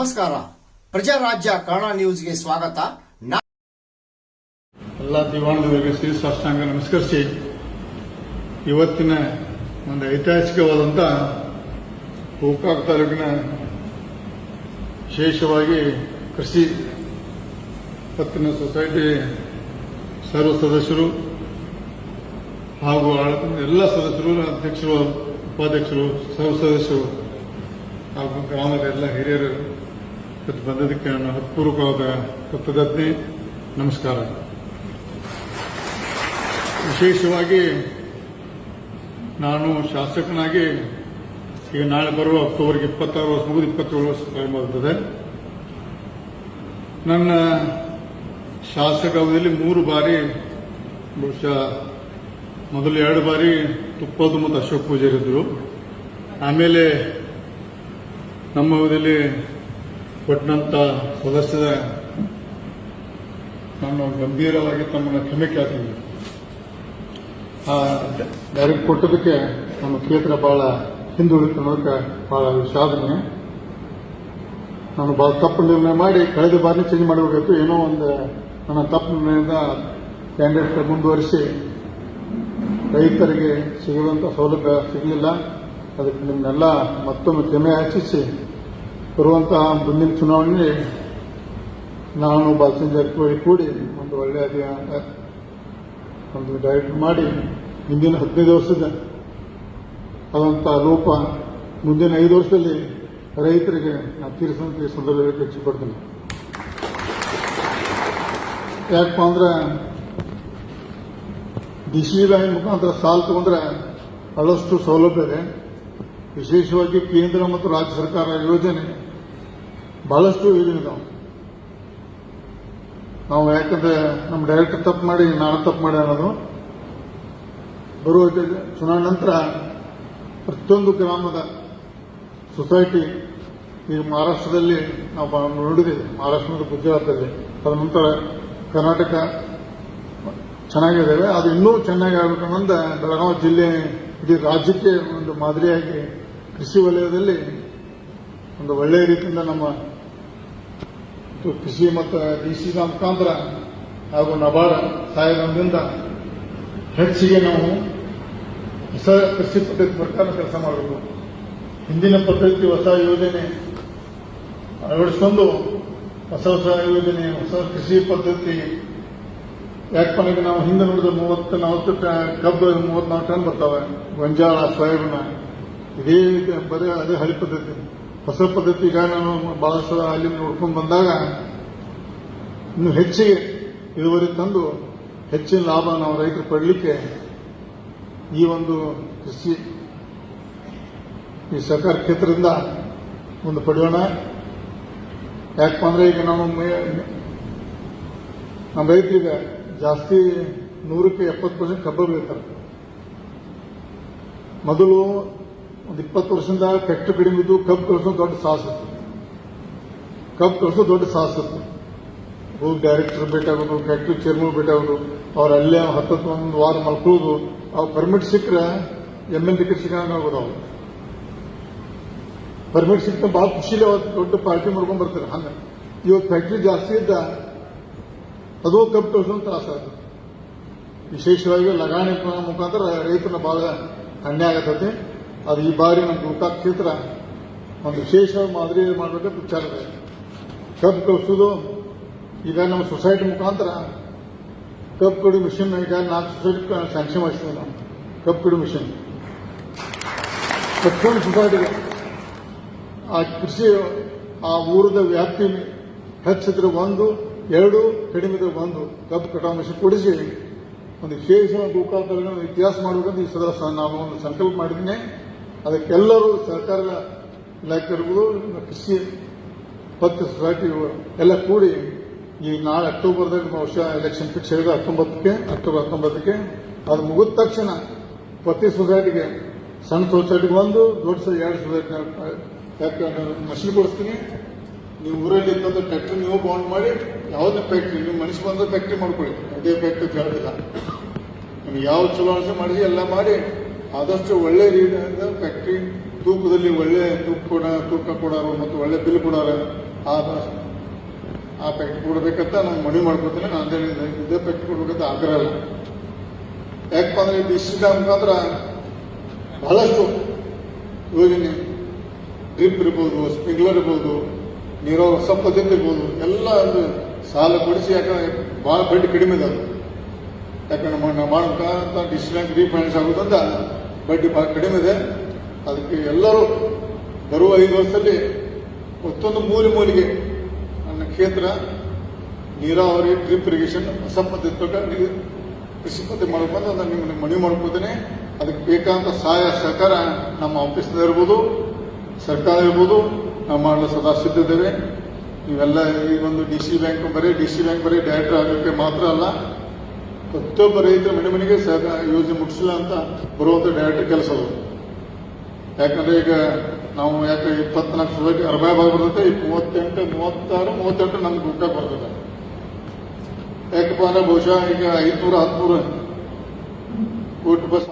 ನಮಸ್ಕಾರ. ಪ್ರಜಾರಾಜ್ಯ ಕನ್ನಡ ನ್ಯೂಸ್ಗೆ ಸ್ವಾಗತ. ಎಲ್ಲ ದಿವಾಣದವರಿಗೆ ಶ್ರೀ ಸಾಷ್ಟಾಂಗ ನಮಸ್ಕರಿಸಿ. ಇವತ್ತಿನ ಒಂದು ಐತಿಹಾಸಿಕವಾದಂತ ಗೋಕಾಕ್ ತಾಲೂಕಿನ ವಿಶೇಷವಾಗಿ ಕೃಷಿ ಪತ್ತಿನ ಸೊಸೈಟಿ ಸರ್ವ ಸದಸ್ಯರು ಹಾಗೂ ಎಲ್ಲ ಸದಸ್ಯರು, ಅಧ್ಯಕ್ಷರು, ಉಪಾಧ್ಯಕ್ಷರು, ಸರ್ವ ಸದಸ್ಯರು ಹಾಗೂ ಗ್ರಾಮದ ಎಲ್ಲ ಹಿರಿಯರು ಬಂದದಕ್ಕೆ ನನ್ನ ಹೃತ್ಪೂರ್ವಕವಾದ ಕೃತಜ್ಞತೆ ನಮಸ್ಕಾರ. ವಿಶೇಷವಾಗಿ ನಾನು ಶಾಸಕನಾಗಿ ಈಗ ನಾಳೆ ಬರುವ ಅಕ್ಟೋಬರ್ ಇಪ್ಪತ್ತಾರು ವರ್ಷ, ಮುಗಿದು ಇಪ್ಪತ್ತೇಳು ವರ್ಷ ಟೈಮ್ ನನ್ನ ಶಾಸಕ ಅವಧಿಯಲ್ಲಿ ಮೂರು ಬಾರಿ, ಬಹುಶಃ ಮೊದಲು ಎರಡು ಬಾರಿ ತುಪ್ಪದು ಮತ್ತು ಅಶೋಕ್ ಪೂಜೆ ಇದ್ದರು ಆಮೇಲೆ ನಮ್ಮ ಅವಧಿಯಲ್ಲಿ ಕೊಟ್ಟಂತ ಸದಸ್ಯರ ನಾನು ಗಂಭೀರವಾಗಿ ತಮ್ಮನ್ನು ಕ್ಷಮೆ ಕೇಳ್ತೀನಿ ಆ ಡೈರೆಕ್ಟ್ ಕೊಟ್ಟದಕ್ಕೆ ನಮ್ಮ ಕ್ಷೇತ್ರ ಬಹಳ ಅನ್ನೋದಕ್ಕೆ ಬಹಳ ವಿಷಾದನೆ. ನಾನು ಬಹಳ ತಪ್ಪು ನಿರ್ಣಯ ಮಾಡಿ ಕಳೆದ ಬಾರಿ ಚೇಂಜ್ ಮಾಡಬೇಕಾಯ್ತು ಏನೋ ಒಂದು ನನ್ನ ತಪ್ಪು ನಿರ್ಣಯದ ಕ್ಯಾಂಡಿಡೇಟ್ ಮುಂದುವರಿಸಿ ರೈತರಿಗೆ ಸಿಗುವಂತ ಸೌಲಭ್ಯ ಸಿಗಲಿಲ್ಲ. ಅದಕ್ಕೆ ನಿಮ್ಮನ್ನೆಲ್ಲ ಮತ್ತೊಮ್ಮೆ ಕ್ಷಮೆ ಯಾಚಿಸಿ ಬರುವಂತಹ ಮುಂದಿನ ಚುನಾವಣೆ ನಾನು ಬಾಲಚಂದ್ರ ಜಾರಕಿಹೊಳಿ ಕೂಡಿ ಒಂದು ಒಳ್ಳೆಯ ಒಂದು ಡೈರೆಕ್ಟ್ ಮಾಡಿ ಹಿಂದಿನ ಹದಿನೈದು ವರ್ಷದ ಆದಂಥ ಲೋಪ ಮುಂದಿನ ಐದು ವರ್ಷದಲ್ಲಿ ರೈತರಿಗೆ ನಾನು ತೀರಿಸುವಂತ ಈ ಸಂದರ್ಭದಲ್ಲಿ ಹೆಚ್ಚು ಪಡ್ತೀನಿ ಯಾಕಪ್ಪ ಅಂದ್ರೆ ಡಿಸಿ ಬ್ಯಾಂಕ್ ಮುಖಾಂತರ ಸಾಲ ತಗೊಂಡ್ರೆ ಬಹಳಷ್ಟು ಸೌಲಭ್ಯ ಇದೆ. ವಿಶೇಷವಾಗಿ ಕೇಂದ್ರ ಮತ್ತು ರಾಜ್ಯ ಸರ್ಕಾರ ಯೋಜನೆ ಬಹಳಷ್ಟು ಇದಾವೆ. ನಾವು ಯಾಕಂದ್ರೆ ನಮ್ಮ ಡೈರೆಕ್ಟರ್ ತಪ್ಪು ಮಾಡಿ, ನಾನು ತಪ್ಪು ಮಾಡಿ ಅನ್ನೋದು ಬರುವ ಚುನಾವಣೆ ನಂತರ ಪ್ರತಿಯೊಂದು ಗ್ರಾಮದ ಸೊಸೈಟಿ ಈಗ ಮಹಾರಾಷ್ಟ್ರದಲ್ಲಿ ನಾವು ನೋಡಿದ್ದೇವೆ ಮಹಾರಾಷ್ಟ್ರ ಮತ್ತು ಗುಜರಾತಲ್ಲಿ. ಅದ ನಂತರ ಕರ್ನಾಟಕ ಚೆನ್ನಾಗಿದ್ದಾವೆ ಅದು ಇನ್ನೂ ಚೆನ್ನಾಗಿ ಆಗಬೇಕನ್ನೊಂದ ಬೆಳಗಾವಿ ಜಿಲ್ಲೆ ಇಡೀ ರಾಜ್ಯಕ್ಕೆ ಒಂದು ಮಾದರಿಯಾಗಿ ಕೃಷಿ ವಲಯದಲ್ಲಿ ಒಂದು ಒಳ್ಳೆಯ ರೀತಿಯಿಂದ ನಮ್ಮ ಕೃಷಿ ಮತ್ತು ಡಿ ಸಿ ಮುಖಾಂತರ ಹಾಗೂ ನಬಾರ ಸಹಾಯದಿಂದ ಹೆಚ್ಚಿಗೆ ನಾವು ಹೊಸ ಕೃಷಿ ಪದ್ಧತಿ ಪ್ರಕಾರ ಕೆಲಸ ಮಾಡಬೇಕು. ಹಿಂದಿನ ಪದ್ಧತಿ ಹೊಸ ಯೋಜನೆ ಅಳವಡಿಸಿಕೊಂಡು ಹೊಸ ಹೊಸ ಯೋಜನೆ, ಹೊಸ ಕೃಷಿ ಪದ್ಧತಿ ಈಗ ನಾವು ಹಿಂದೆ ನೋಡಿದ ಮೂವತ್ತು, ನಲವತ್ತು ಕಬ್ಬು ಮೂವತ್ನಾಲ್ಕು ಟನ್ ಬರ್ತಾವೆ. ಗೊಂಜಾಳ, ಸೋಯಾಬೀನ. ಇದೇ ಬರೀ ಅದೇ ಹಳಿ ಪದ್ಧತಿ. ಹೊಸ ಪದ್ಧತಿ ಈಗ ನಾನು ಬಹಳಷ್ಟು ಅಲ್ಲಿ ನೋಡ್ಕೊಂಡು ಬಂದಾಗ ಇನ್ನು ಹೆಚ್ಚಿಗೆ ಇಳುವರಿ ತಂದು ಹೆಚ್ಚಿನ ಲಾಭ ನಾವು ರೈತರು ಪಡಲಿಕ್ಕೆ ಈ ಒಂದು ಕೃಷಿ, ಈ ಸರ್ಕಾರ ಕ್ಷೇತ್ರದಿಂದ ಒಂದು ಪಡೆಯೋಣ. ಯಾಕಪ್ಪ ಅಂದ್ರೆ ಈಗ ನಾವು ನಮ್ಮ ರೈತರಿಗೆ ಜಾಸ್ತಿ ನೂರಕ್ಕೆ ಎಪ್ಪತ್ತು ಪರ್ಸೆಂಟ್ ಕಬ್ಬು ಬೆಳೀತಾರೆ. ಮೊದಲು ಒಂದು ಇಪ್ಪತ್ತು ವರ್ಷದಿಂದ ಫ್ಯಾಕ್ಟ್ರಿ ಕಡಿಮೆ ಕಬ್ ಕಬ್ಬು ಕಳಿಸೋ ದೊಡ್ಡ ಸಾಹಸ. ಇತ್ತು ಕಬ್ಬು ಕಳಿಸೋ ದೊಡ್ಡ ಸಾಹಸ. ಇತ್ತು ಹೋಗಿ ಡೈರೆಕ್ಟರ್ ಭೇಟಿಯಾಗೋದು ಫ್ಯಾಕ್ಟ್ರಿ ಚೇರ್ಮನ್ ಭೇಟಿಯಾಗೋದು, ಅವ್ರು ಅಲ್ಲೇ ಹತ್ತತ್ತು ಒಂದು ವಾರ ಮಲ್ಕೊಳ್ಳೋದು, ಅವ್ರು ಪರ್ಮಿಟ್ ಸಿಕ್ಕರೆ ಎಂ ಎಲ್ ಟಿಕೆಟ್ ಸಿಗಂಗ ಪರ್ಮಿಟ್ ಸಿಕ್ಕ ಭಾಳ ಖುಷಿಲಿ ಅವತ್ತು ದೊಡ್ಡ ಪಾರ್ಟಿ ಮಾಡ್ಕೊಂಡು ಬರ್ತಾರೆ. ಹಂಗ. ಇವತ್ತು ಫ್ಯಾಕ್ಟ್ರಿ ಜಾಸ್ತಿ ಇದ್ದ ಅದು ಕಬ್ಬು ಕಳಿಸೋದು ತ್ರಾಸ ವಿಶೇಷವಾಗಿ ಲಗಾಣಿ ಮುಖಾಂತರ ರೈತನ ಭಾಳ ಅನ್ಯಾಯ ಆಗತೈತಿ. ಅದು ಈ ಬಾರಿ ನಮ್ಮ ಊಟ ಕ್ಷೇತ್ರ ಒಂದು ವಿಶೇಷ ಮಾದರಿ ಮಾಡಬೇಕಂತ ವಿಚಾರ ಇದೆ. ಕಬ್ಬು ಕಳಿಸೋದು, ಈಗ ನಮ್ಮ ಸೊಸೈಟಿ ಮುಖಾಂತರ ಕಬ್ಬು ಕಡಿ ಮಿಷನ್, ಈಗ ನಾಲ್ಕು ಸೊಸೈಟಿ ಸ್ಯಾಂಕ್ಷನ್ ಮಾಡಿಸ್ತೀವಿ ನಾವು. ಕಬ್ಬು ಕಡಿ ಮಿಷನ್. ಪ್ರತಿಯೊಂದು ಸೊಸೈಟಿಗೆ ಆ ಕೃಷಿ, ಆ ಊರದ ವ್ಯಾಪ್ತಿ ಹೆಚ್ಚಿದ್ರೆ ಒಂದು, ಎರಡು ಕಡಿಮೆ ಇದ್ರೆ ಒಂದು. ಕಬ್ಬು ಕಟಾವು ಮಿಷನ್ ಕೊಡಿಸಿ ಒಂದು ವಿಶೇಷ ಒಂದು ಇತಿಹಾಸ ಮಾಡಬೇಕಂತ ಈ ಸದಸ್ಯ ನಾವು ಒಂದು ಸಂಕಲ್ಪ ಮಾಡಿದ್ದೀನಿ ಅದಕ್ಕೆಲ್ಲರೂ ಸರ್ಕಾರದ ಇಲಾಖೆ ಇರ್ಬೋದು ಕೃಷಿ ಪತ್ತು ಸೊಸೈಟಿ ಎಲ್ಲ ಕೂಡಿ ಈ ನಾಳೆ ಅಕ್ಟೋಬರ್ದಾಗ ವರ್ಷ ಎಲೆಕ್ಷನ್ ಫಿಕ್ಸ್ ಆಗಿದೆ ಹತ್ತೊಂಬತ್ತಕ್ಕೆ ಅಕ್ಟೋಬರ್ ಹತ್ತೊಂಬತ್ತಕ್ಕೆ. ಅದು ಮುಗಿದ ತಕ್ಷಣ ಪ್ರತಿ ಸೊಸೈಟಿಗೆ ಸಣ್ಣ ಸೊಸೈಟಿಗೆ ಒಂದು, ದೊಡ್ಡ ಎರಡು ಸೊಸೈಟಿ ಮಷಿನ್ ಕೊಡಿಸ್ತೀನಿ. ನೀವು ಊರಲ್ಲಿ ಇದ್ದಂಥ ಫ್ಯಾಕ್ಟ್ರಿ ನೀವು ಬೌಂಡ್ ಮಾಡಿ, ಯಾವುದೇ ಫ್ಯಾಕ್ಟ್ರಿ ನೀವು ಮನುಷ್ಯ ಬಂದ ಫ್ಯಾಕ್ಟ್ರಿ ಮಾಡ್ಕೊಳ್ಳಿ. ಅದೇ ಫ್ಯಾಕ್ಟ್ರಿ ಕೇಳಬೇಕು ನಿಮ್ಗೆ ಯಾವ ಚಲೋ ಅನಿಸಿ ಮಾಡಿ, ಎಲ್ಲ ಮಾಡಿ. ಆದಷ್ಟು ಒಳ್ಳೆ ರೀತಿಯಿಂದ ಫ್ಯಾಕ್ಟ್ರಿ ತೂಕದಲ್ಲಿ ಒಳ್ಳೆ ತೂಕ ಕೊಡ, ತೂಕ ಕೊಡೋರು ಮತ್ತು ಒಳ್ಳೆ ಬಿಲ್ ಕೊಡೋರು ಆ ಆ ಪ್ಯಾಕೆಟ್ ಕೊಡಬೇಕಂತ ನಾನು ಮನವಿ ಮಾಡ್ಕೊತೀನಿ ನಾನು ಅದೇ ಇದೇ ಪ್ಯಾಕೆಟ್ ಕೊಡ್ಬೇಕಂತ ಆಗ್ರಹ ಇಲ್ಲ. ಯಾಕಪ್ಪ ಅಂದ್ರೆ ಈ ಸಿ ಮುಖಾಂತರ ಬಹಳಷ್ಟು ಯೋಜನೆ ಡ್ರಿಪ್ ಇರ್ಬೋದು ಸ್ಪ್ರಿಂಕ್ಲರ್ ಇರ್ಬೋದು, ನೀರೋ ಹೊಸ ಇರ್ಬೋದು, ಎಲ್ಲ ಒಂದು ಸಾಲ ಕೊಡಿಸಿ, ಯಾಕಂದ್ರೆ ಭಾಳ ಬಡ್ಡಿ ಕಡಿಮೆ ಇದೆ ಅದು. ಯಾಕಂದ್ರೆ ನಾವು ಮಾಡಬೇಕಂತ ಡಿ ಸಿ ಬ್ಯಾಂಕ್ ರೀಫೈನಾನ್ಸ್ ಆಗೋದ್ರಿಂದ ಬಡ್ಡಿ ಭಾಳ ಕಡಿಮೆ ಇದೆ. ಅದಕ್ಕೆ ಎಲ್ಲರೂ ಬರುವ ಐದು ವರ್ಷದಲ್ಲಿ ಮತ್ತೊಂದು ಮೂಲೆ ಮೂಲಿಗೆ ನನ್ನ ಕ್ಷೇತ್ರ, ನೀರಾವರಿ, ಡ್ರಿಪ್ ಇರಿಗೇಷನ್ ಹೊಸ ಪದ್ಧತಿ ಪ್ರಕಾರ ಕೃಷಿ ಪದ್ಧತಿ ಮಾಡ್ಕೊಂಡು ನಾನು ನಿಮ್ಮನ್ನು ಮನವಿ ಮಾಡ್ಕೋತೇನೆ ಅದಕ್ಕೆ ಬೇಕಾದಂಥ ಸಹಾಯ, ಸಹಕಾರ ನಮ್ಮ ಆಫೀಸ್ನ ಇರ್ಬೋದು, ಸರ್ಕಾರ ಇರ್ಬೋದು ನಾವು ಮಾಡಲು ಸದಾ ಸಿದ್ಧಿದ್ದೇವೆ ನೀವೆಲ್ಲ ಈ ಒಂದು ಡಿ ಸಿ ಬ್ಯಾಂಕ್ ಬರೀ, ಡಿ ಸಿ ಬ್ಯಾಂಕ್ ಬರೀ ಡೈರೆಕ್ಟರ್ ಆಗೋಕ್ಕೆ ಮಾತ್ರ ಅಲ್ಲ ಪ್ರತಿಯೊಬ್ಬ ರೈತರ ಮನೆ ಮನೆಗೆ ಸಹ ಯೋಜನೆ ಮುಟ್ಟಿಸಿಲ್ಲ ಅಂತ ಬರುವಂತ ಡೈರೆಕ್ಟ್ ಕೆಲಸ ಅದು. ಯಾಕಂದ್ರೆ ಈಗ ನಾವು ಯಾಕೆ ಇಪ್ಪತ್ನಾಲ್ಕು ಸೊಸೈಟಿ ಅರ್ಬಾಯ್ ಭಾಗ ಬರ್ತದೆ ಮೂವತ್ತೆಂಟು, ಮೂವತ್ತಾರು, ಮೂವತ್ತೆಂಟು ನಮ್ಗೆ ಊಟ ಬರ್ತದೆ. ಯಾಕಪ್ಪ ಅಂದ್ರೆ ಬಹುಶಃ ಈಗ ಐದ್ನೂರ ಹದಿಮೂರು ಕೋಟಿ ಬಸ್